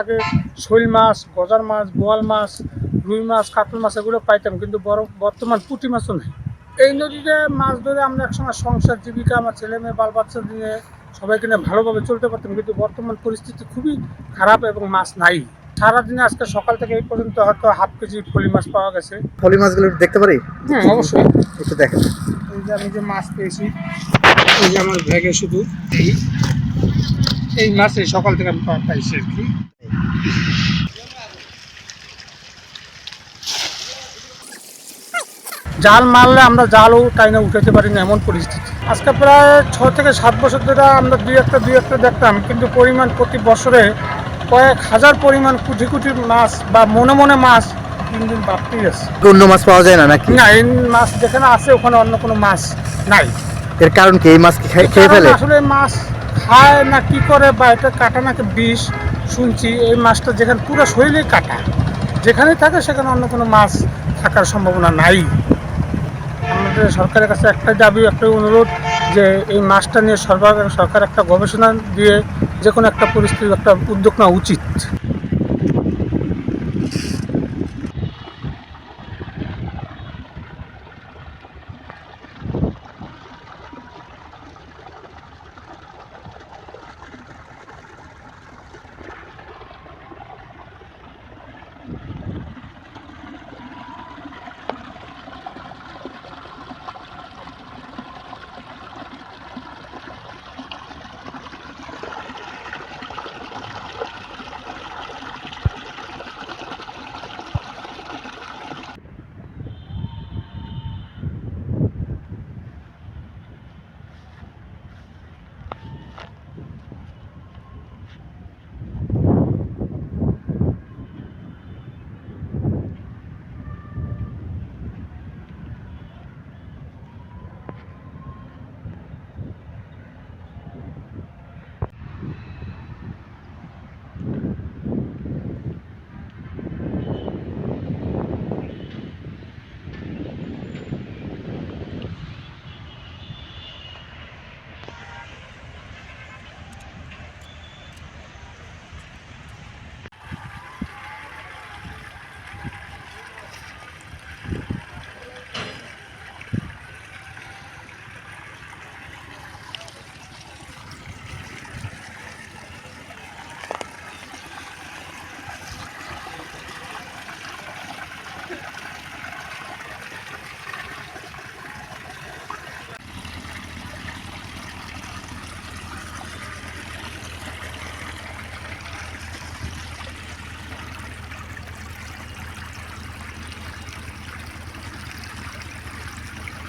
আগে শৈল মাছ গজার মাছ বোয়াল মাছ রুই মাছ কাতল মাছ এগুলো পাইতাম কিন্তু বড় বর্তমান পুঁটি মাছও নেই। এই নদীতে মাছ ধরে আমরা একসময় সংসার জীবিকা আমার ছেলে মেয়ে বাল বাচ্চা নিয়ে সবাইকে নিয়ে ভালোভাবে চলতে পারতাম কিন্তু বর্তমান পরিস্থিতি খুবই খারাপ এবং মাছ নাই। সারাদিনে আজকে সকাল থেকে এই পর্যন্ত হয়তো হাফ কেজি ফলি মাছ পাওয়া গেছে। ফলি মাছগুলো একটু দেখতে পারি? হ্যাঁ। অবশ্যই। একটু দেখেন। এই যে আমি যে মাছ পেয়েছি এই যে আমার ব্যাগে শুধু এই মাছ এই সকাল থেকে আমি পাইছি আর কি। জাল মারলে আমরা জালও টাইনে উঠাতে পারি না এমন পরিস্থিতি। আজকে প্রায় ছ থেকে সাত বছর ধরে আমরা দুই একটা দুই একটা দেখতাম কিন্তু পরিমাণ প্রতি বছরে কয়েক হাজার পরিমাণ কোটি কোটি মাছ বা মনে মনে মাছ দিন দিন বাড়তেই আছে। অন্য মাছ পাওয়া যায় না নাকি? না এই মাছ যেখানে আছে ওখানে অন্য কোনো মাছ নাই। এর কারণ কি? এই মাছ কি খেয়ে ফেলে? আসলে মাছ খায় না কি করে বা এটা কাটা নাকি বিষ শুনছি এই মাছটা যেখানে পুরো শরীরে কাটা, যেখানে থাকে সেখানে অন্য কোনো মাছ থাকার সম্ভাবনা নাই। আমাদের সরকারের কাছে একটা দাবি, একটাই অনুরোধ যে এই মাছটা নিয়ে সরকার সরকার একটা গবেষণা দিয়ে যে কোনো একটা পরিস্থিতির একটা উদ্যোগ নেওয়া উচিত।